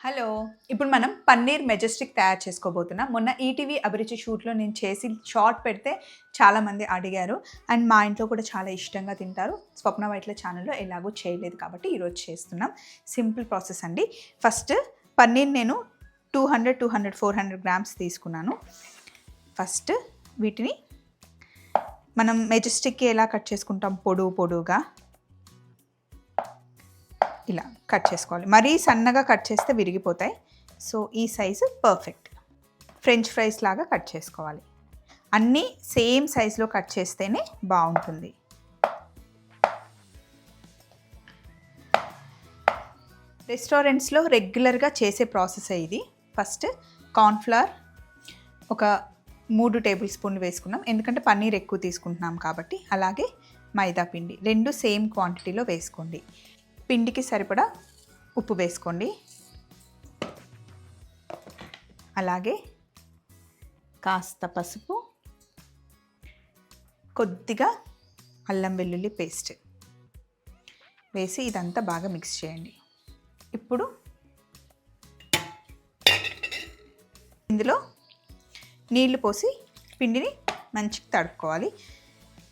Hello. ఇప్పుడు మనం paneer Majestic తయారు చేసుకోబోతున్నాం. మొన్న ఈటీవీ అభిరుచి షూట్లో నేను చేసి షార్ట్ పెడితే చాలామంది అడిగారు. అండ్ మా ఇంట్లో కూడా చాలా ఇష్టంగా తింటారు. స్వప్న వైట్ల ఛానల్లో ఎలాగో చేయలేదు కాబట్టి ఈరోజు చేస్తున్నాం. సింపుల్ ప్రాసెస్ అండి. ఫస్ట్ పన్నీర్ నేను two hundred two hundred four hundred grams తీసుకున్నాను. ఫస్ట్ వీటిని మనం మెజెస్టిక్కి ఎలా కట్ చేసుకుంటాం? పొడుగు పొడుగా ఇలా. కట్ చేసుకోవాలి. మరీ సన్నగా కట్ చేస్తే విరిగిపోతాయి. సో ఈ సైజు పర్ఫెక్ట్. ఫ్రెంచ్ ఫ్రైస్ లాగా కట్ చేసుకోవాలి. అన్నీ సేమ్ సైజులో కట్ చేస్తేనే బాగుంటుంది. రెస్టారెంట్స్లో రెగ్యులర్గా చేసే ప్రాసెస్ ఇది. ఫస్ట్ కార్న్ఫ్లవర్ ఒక మూడు టేబుల్ స్పూన్లు వేసుకున్నాం. ఎందుకంటే పన్నీర్ ఎక్కువ తీసుకుంటున్నాం కాబట్టి అలాగే మైదా పిండి. రెండు సేమ్ క్వాంటిటీలో వేసుకోండి. పిండికి సరిపడా ఉప్పు వేసుకోండి. అలాగే కాస్త పసుపు కొద్దిగా అల్లం వెల్లుల్లి పేస్ట్ వేసి ఇదంతా బాగా మిక్స్ చేయండి. ఇప్పుడు ఇందులో నీళ్ళు పోసి పిండిని మంచిగా తడుపుకోవాలి.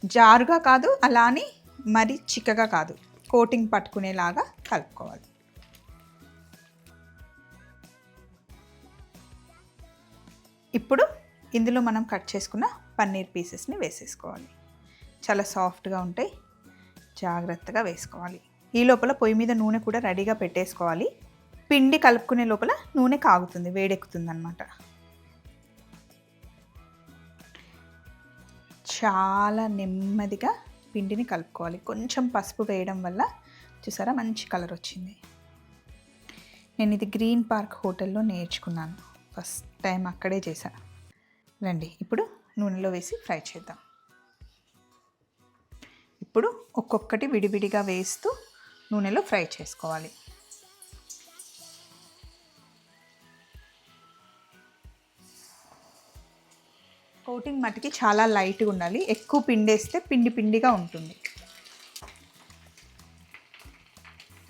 జారుగా కాదు అలా అని మరి చిక్కగా కాదు. కోటింగ్ పట్టుకునేలాగా కలుపుకోవాలి. ఇప్పుడు ఇందులో మనం కట్ చేసుకున్న పన్నీర్ పీసెస్ని వేసేసుకోవాలి. చాలా సాఫ్ట్గా ఉంటాయి. జాగ్రత్తగా వేసుకోవాలి. ఈ లోపల పొయ్యి మీద నూనె కూడా రెడీగా పెట్టేసుకోవాలి. పిండి కలుపుకునే లోపల నూనె కాగుతుంది వేడెక్కుతుంది అనమాట చాలా నెమ్మదిగా పిండిని కలుపుకోవాలి. కొంచెం పసుపు వేయడం వల్ల చూసారా మంచి కలర్ వచ్చింది. నేను ఇది గ్రీన్ పార్క్ హోటల్లో నేర్చుకున్నాను. ఫస్ట్ టైం అక్కడే చేశాను రండి ఇప్పుడు నూనెలో వేసి ఫ్రై చేద్దాం. ఇప్పుడు ఒక్కొక్కటి విడివిడిగా వేస్తూ నూనెలో ఫ్రై చేసుకోవాలి. కోటింగ్ మట్టికి చాలా లైట్గా ఉండాలి. ఎక్కువ పిండేస్తే పిండి పిండిగా ఉంటుంది.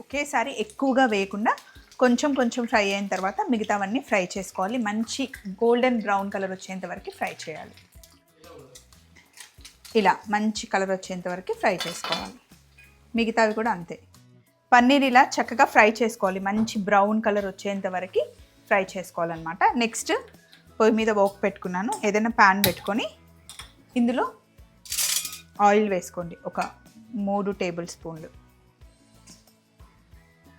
ఒకేసారి ఎక్కువగా వేయకుండా కొంచెం కొంచెం ఫ్రై అయిన తర్వాత మిగతావన్నీ ఫ్రై చేసుకోవాలి. మంచి గోల్డెన్ బ్రౌన్ కలర్ వచ్చేంత వరకు ఫ్రై చేయాలి. ఇలా మంచి కలర్ వచ్చేంత వరకు ఫ్రై చేసుకోవాలి. మిగతావి కూడా అంతే. పన్నీర్ ఇలా చక్కగా ఫ్రై చేసుకోవాలి. మంచి బ్రౌన్ కలర్ వచ్చేంత వరకు ఫ్రై చేసుకోవాలన్నమాట. నెక్స్ట్ పొయ్యి మీద ఓక్ పెట్టుకున్నాను. ఏదైనా ప్యాన్ పెట్టుకొని ఇందులో ఆయిల్ వేసుకోండి. ఒక మూడు టేబుల్ స్పూన్లు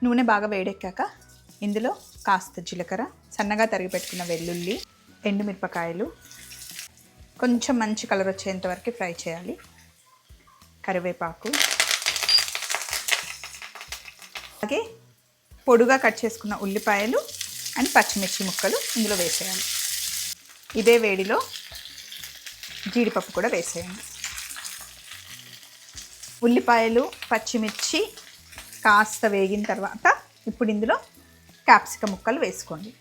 నూనె బాగా వేడెక్కాక ఇందులో కాస్త జీలకర్ర సన్నగా తరిగి పెట్టుకున్న వెల్లుల్లి ఎండుమిరపకాయలు కొంచెం మంచి కలర్ వచ్చేంత వరకు ఫ్రై చేయాలి. కరివేపాకు. అలాగే పొడుగా కట్ చేసుకున్న ఉల్లిపాయలు అండ్ పచ్చిమిర్చి ముక్కలు ఇందులో వేసేయాలి. ఇదే వేడిలో జీడిపప్పు కూడా వేసేయండి. ఉల్లిపాయలు పచ్చిమిర్చి కాస్త వేగిన తర్వాత ఇప్పుడు ఇందులో క్యాప్సిక ముక్కలు వేసుకోండి.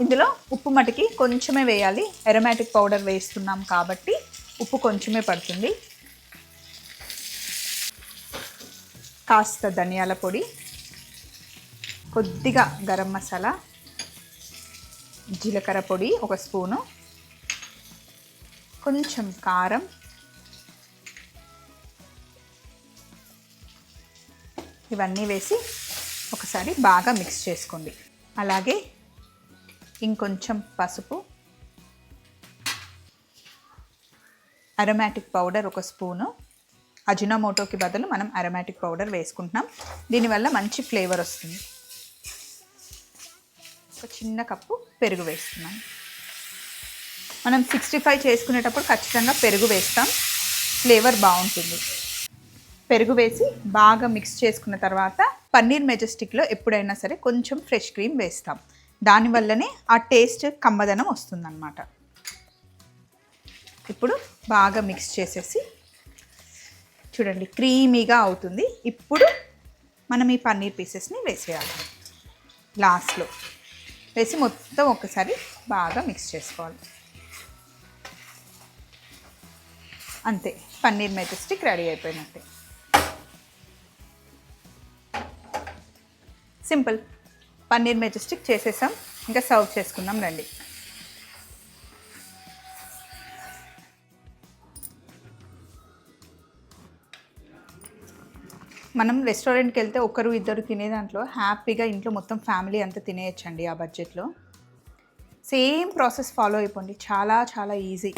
ఇందులో ఉప్పు మటికి కొంచెమే వేయాలి. ఎరమాటిక్ పౌడర్ వేస్తున్నాం కాబట్టి ఉప్పు కొంచెమే పడుతుంది. కాస్త ధనియాల పొడి కొద్దిగా గరం మసాలా జీలకర్ర పొడి ఒక స్పూను కొంచెం కారం ఇవన్నీ వేసి ఒకసారి బాగా మిక్స్ చేసుకోండి. అలాగే ఇంకొంచెం పసుపు అరోమాటిక్ పౌడర్ ఒక స్పూను. అజినోమోటోకి బదులు మనం అరోమాటిక్ పౌడర్ వేసుకుంటున్నాం. దీనివల్ల మంచి ఫ్లేవర్ వస్తుంది. ఒక చిన్న కప్పు పెరుగు వేస్తున్నాం. మనం సిక్స్టీ ఫైవ్ చేసుకునేటప్పుడు ఖచ్చితంగా పెరుగు వేస్తాం. ఫ్లేవర్ బాగుంటుంది. పెరుగు వేసి బాగా మిక్స్ చేసుకున్న తర్వాత పన్నీర్ మెజెస్టిక్లో ఎప్పుడైనా సరే కొంచెం ఫ్రెష్ క్రీమ్ వేస్తాం. దానివల్లనే ఆ టేస్ట్ కమ్మదనం వస్తుందన్నమాట. ఇప్పుడు బాగా మిక్స్ చేసేసి చూడండి క్రీమీగా అవుతుంది. ఇప్పుడు మనం ఈ పన్నీర్ పీసెస్ని వేసేయాలి. లాస్ట్లో వేసి మొత్తం ఒకసారి బాగా మిక్స్ చేసుకోవాలి. అంతే పన్నీర్ మేత స్టిక్ రెడీ అయిపోయినట్టే. సింపుల్ పన్నీర్ మేత స్టిక్ చేసేసాం ఇంకా సర్వ్ చేసుకుందాం రండి. మనం రెస్టారెంట్కి వెళ్తే ఒకరు ఇద్దరు తినే దాంట్లో హ్యాపీగా ఇంట్లో మొత్తం ఫ్యామిలీ అంతా తినేయచ్చండి ఆ బడ్జెట్లో. సేమ్ ప్రాసెస్ ఫాలో అయిపోండి. చాలా చాలా ఈజీ.